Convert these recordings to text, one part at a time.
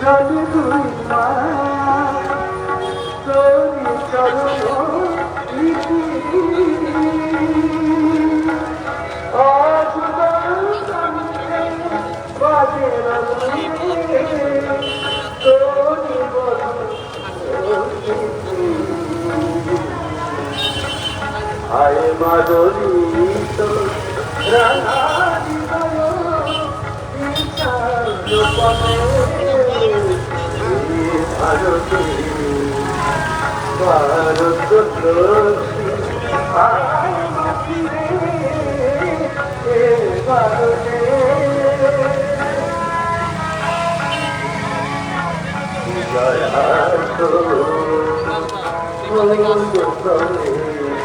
জানি আয় মাদরি তো রানী গো বিচার পনে ভারতে ভারত আয় মাতিরে এ ভারতে জয়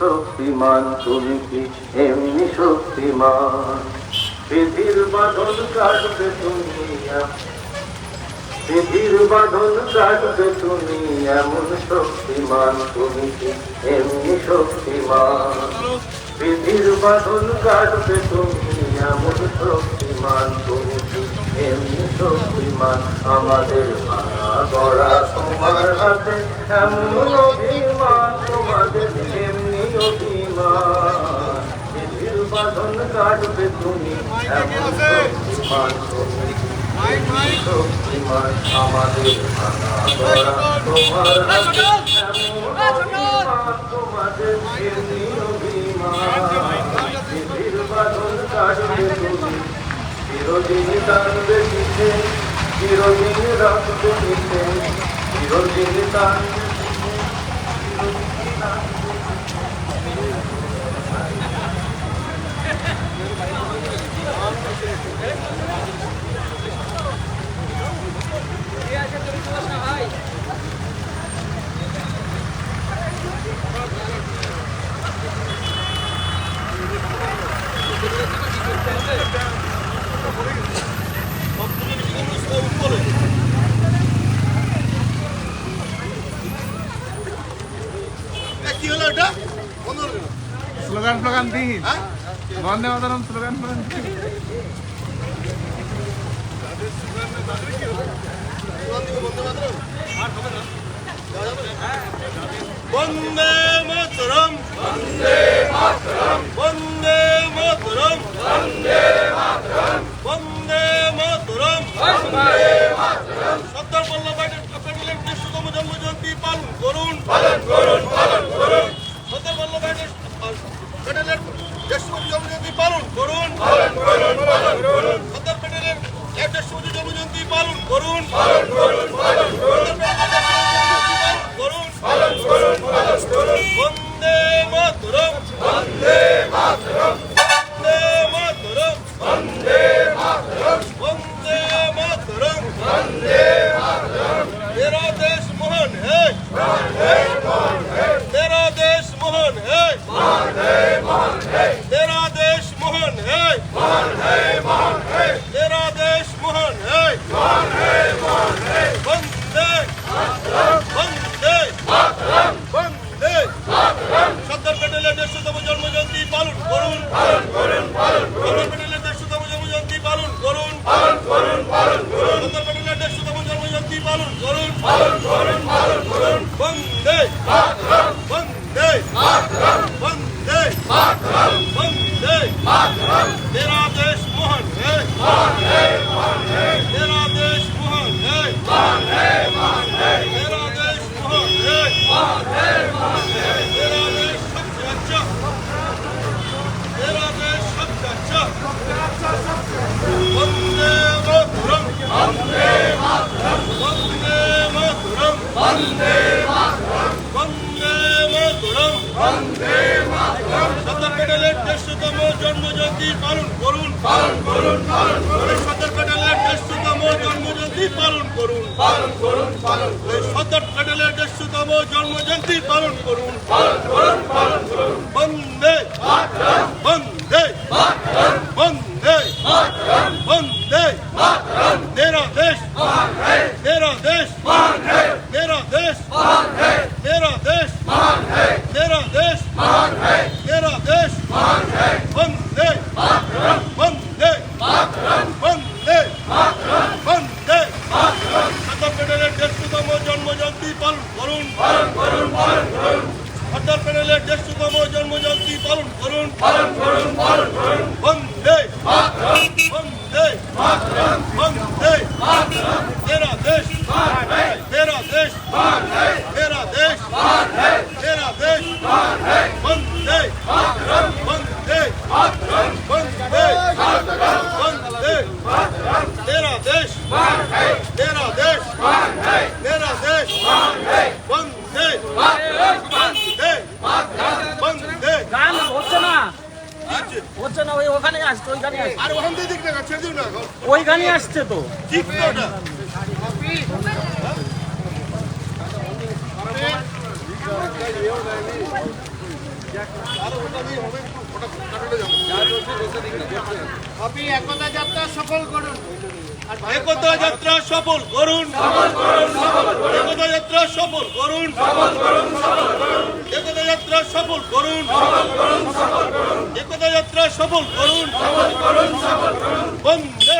শক্তিমান, তুমি কি এমনি শক্তিমান? বিধির বাঁধন কাটবে তুমি বিধির বাঁধন কাটবে তুমি এমন শক্তিমান, তুমি কি এমনি শক্তিমান? বিধির বাঁধন কাটবে তুমি এমন শক্তিমান, তুমি কি এমনি শক্তিমান? আমাদের ভাঙা গড়া তোমার হাতে এমন অভিমান, তোমাদের বাঁধন কাটবে তুমি শক্তিমান তুমি শক্তিমান আমাদের তোমার তোমাদের বাঁধন কাটবে তুমি চিরদিন পিছে চিরদিন রাখবে স্লোগান স্লোগান দিন হ্যাঁ? সর্দার প্যাটেলের দেড়শোতম জন্মজয়ন্তী পালন করুন বন্দে বন্দে ওইখানে আসছে। তো। ঠিক ওটা। একতা যাত্রা সফল করুন। একতা যাত্রা সফল করুন। একতা যাত্রা সফল করুন। সফল করুন সফল করুন। একতা যাত্রা সফল করুন। একতা যাত্রা সফল করুন। বন্দে।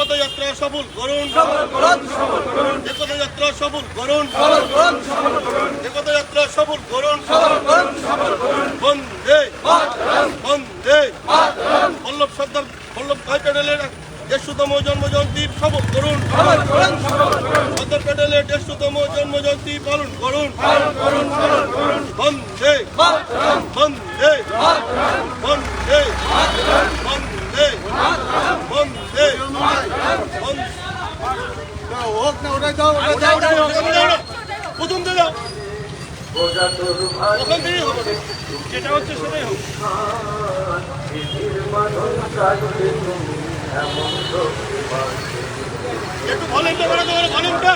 একতাযাত্রা সফল করুন। একতাযাত্রা সফল করুন। একতাযাত্রা সফল করুন। বন্দে বন্দে বল্লভ সর্দার বল্লভ ভাই প্যাটেলের দেড়শোতম জন্মজয়ন্তী সফল করুন। সর্দার প্যাটেলের দেড়শোতম জন্মজয়ন্তী পালন করুন। বন্দে বন্দে বন্দে বন্দে বন্দে প্রথম দাও ওখান থেকেই হবে যেটা হচ্ছে সেটাই হোক একটু ভলেন্টে বাড়াতে পারো ভলেন্টে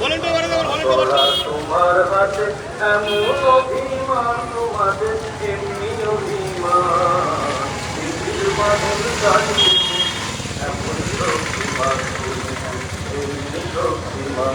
ভলেন্টে বাড়াতে পারো ভলেন্টে বাড়াতে তোমার হাতে এমন অভিমান তোমাদের এমনি অভিমান পৃথিবীর মানুষ মাতৃ শক্তি মা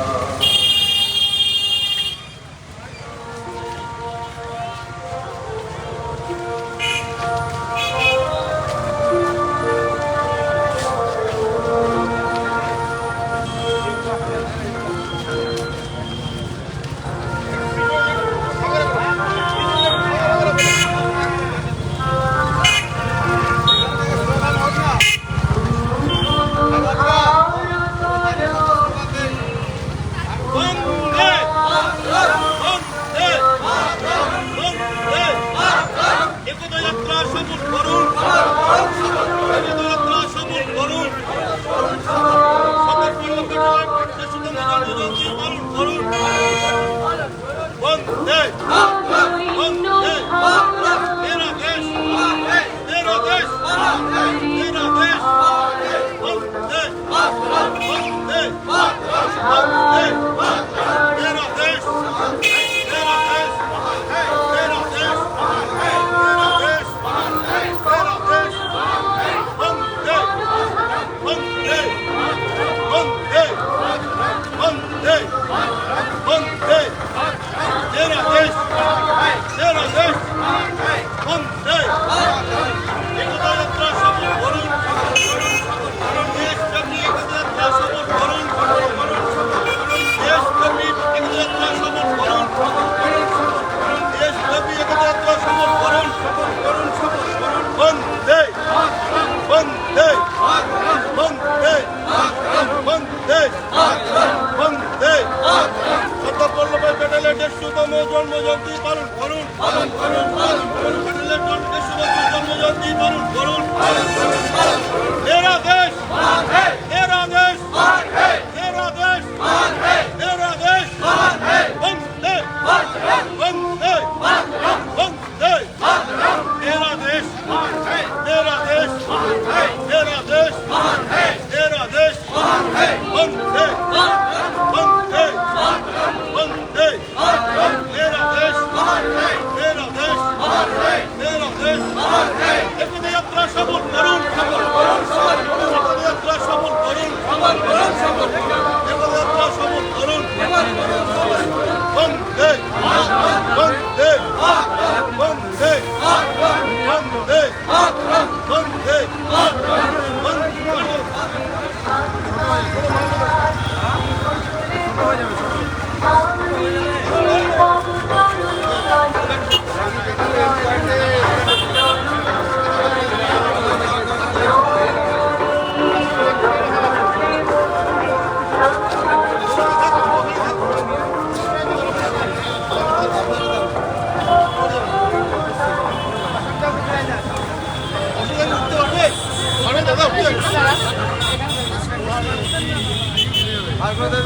জয়ন্তী পালন করুন। পালন করুন পালন করুন। জন্মজয়ন্তী পালন করুন পালন করুন। মেরা ওখানে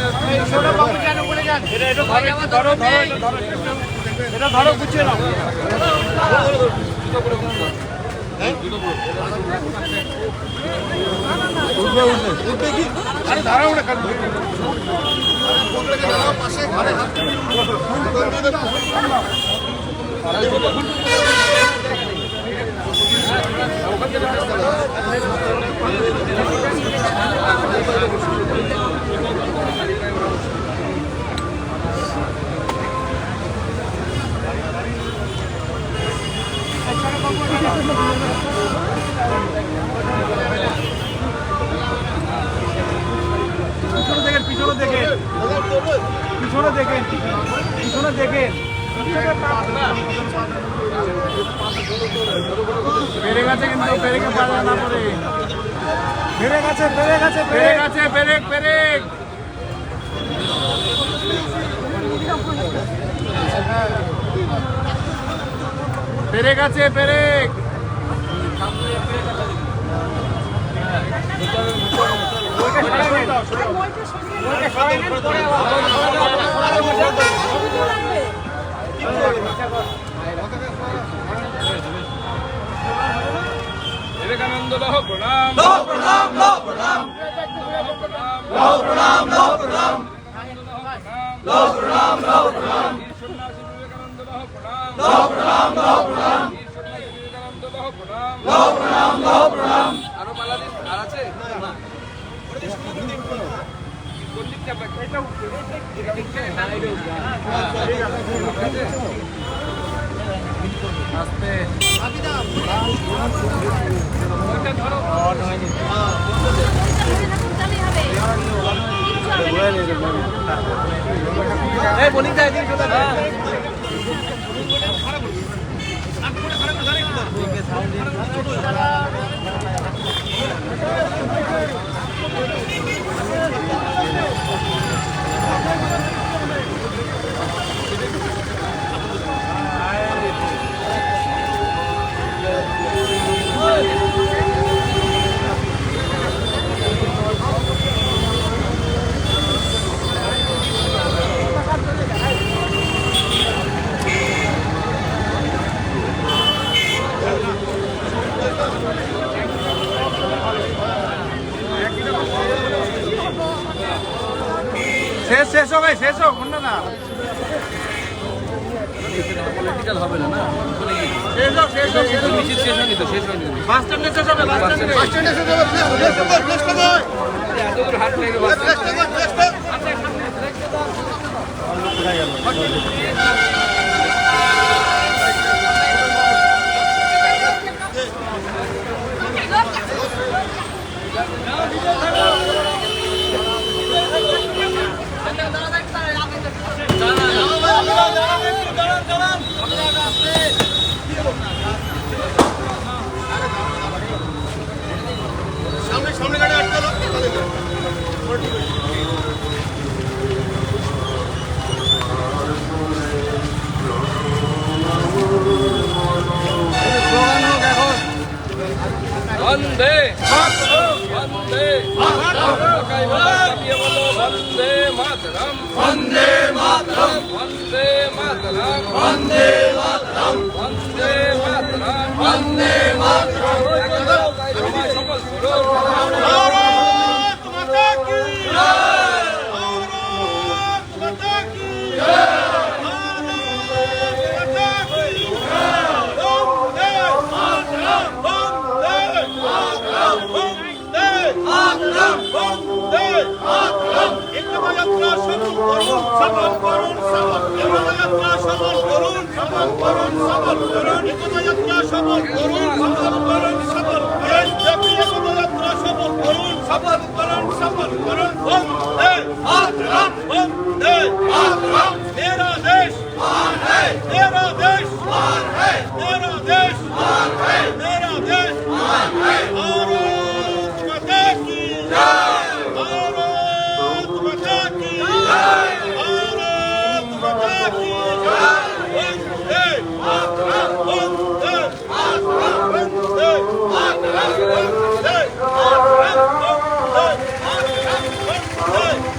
পিছনে দেখেন পিছনে দেখেন। পিছনে দেখেন পেরে গেছে কিন্তু পেরেকে বাধা না পড়ে। পেরে গেছে পেরে গেছে পেরে গেছে পেরেক পেরেক পেরে গেছে পেরেক। বিবেকানন্দ লহ প্রণাম লহ প্রণাম। লহ প্রণাম। লহ প্রণাম লহ প্রণাম। লহ প্রণাম। লহ প্রণাম। এই বলি যায় দিন চলে Good. বাস স্ট্যান্ডে এসে place place place Emalaya tıraşalım korun saman korun saman Emalaya tıraşalım korun saman korun saman Korun. Emalaya tıraşalım korun saman korun saman Gel yapıya Emalaya tıraşalım korun saman korun saman Korun on de hatıram on de hatıram Nera deş hey Nera deş An hey Nera deş An hey Nera deş An hey Arun Kadeşi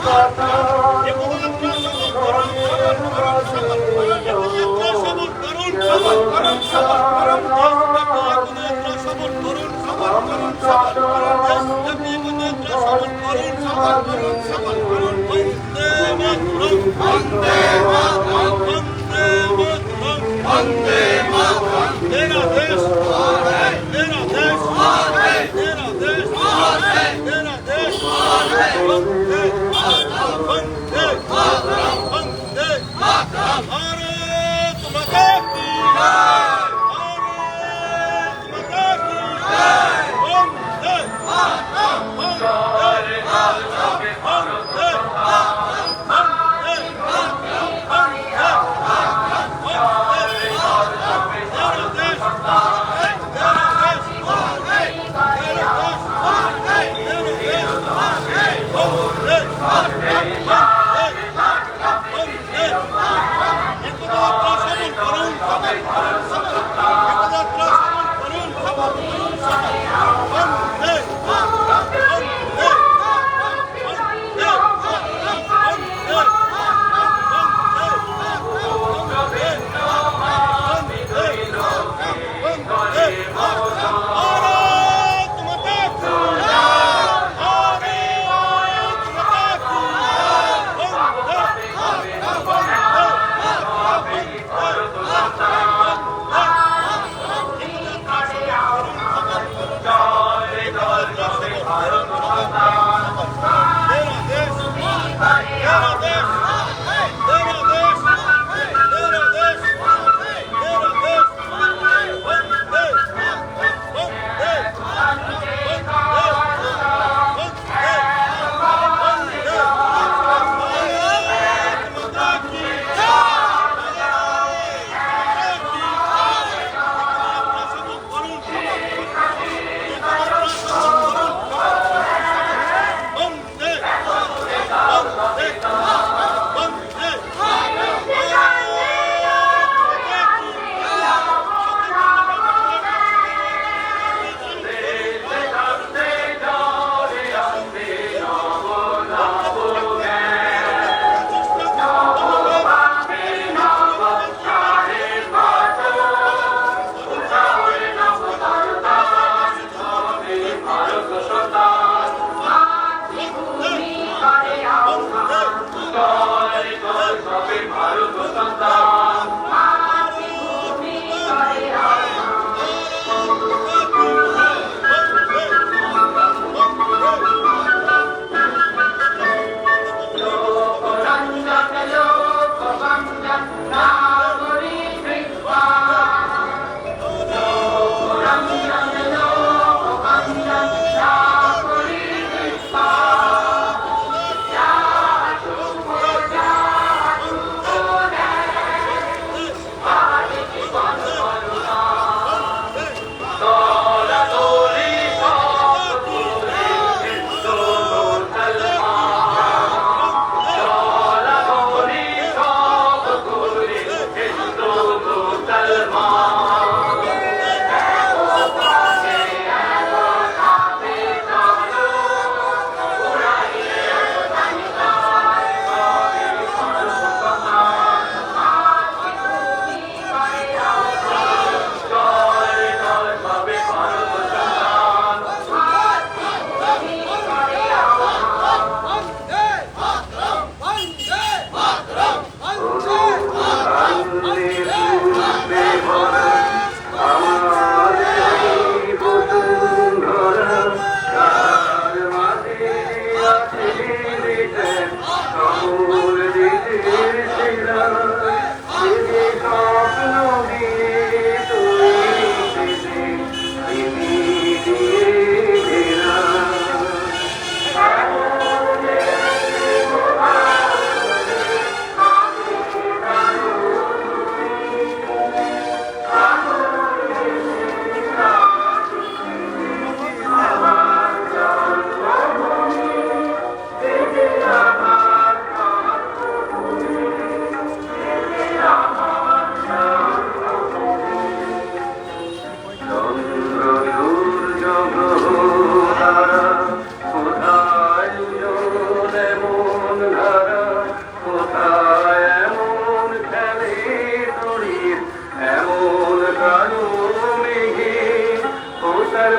কত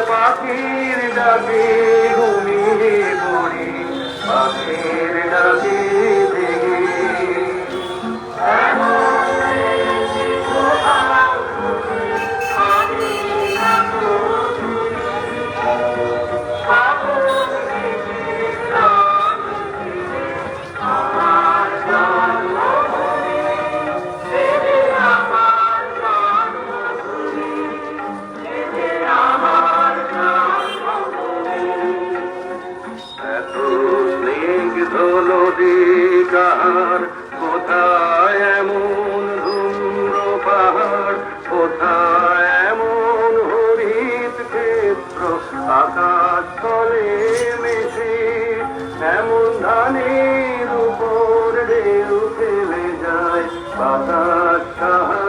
পাখির ডাকে ঘুমিয়ে পড়ি পাখির ডাকে এমন ধানের উপর ঢেউ ফেলে যায় বাতাস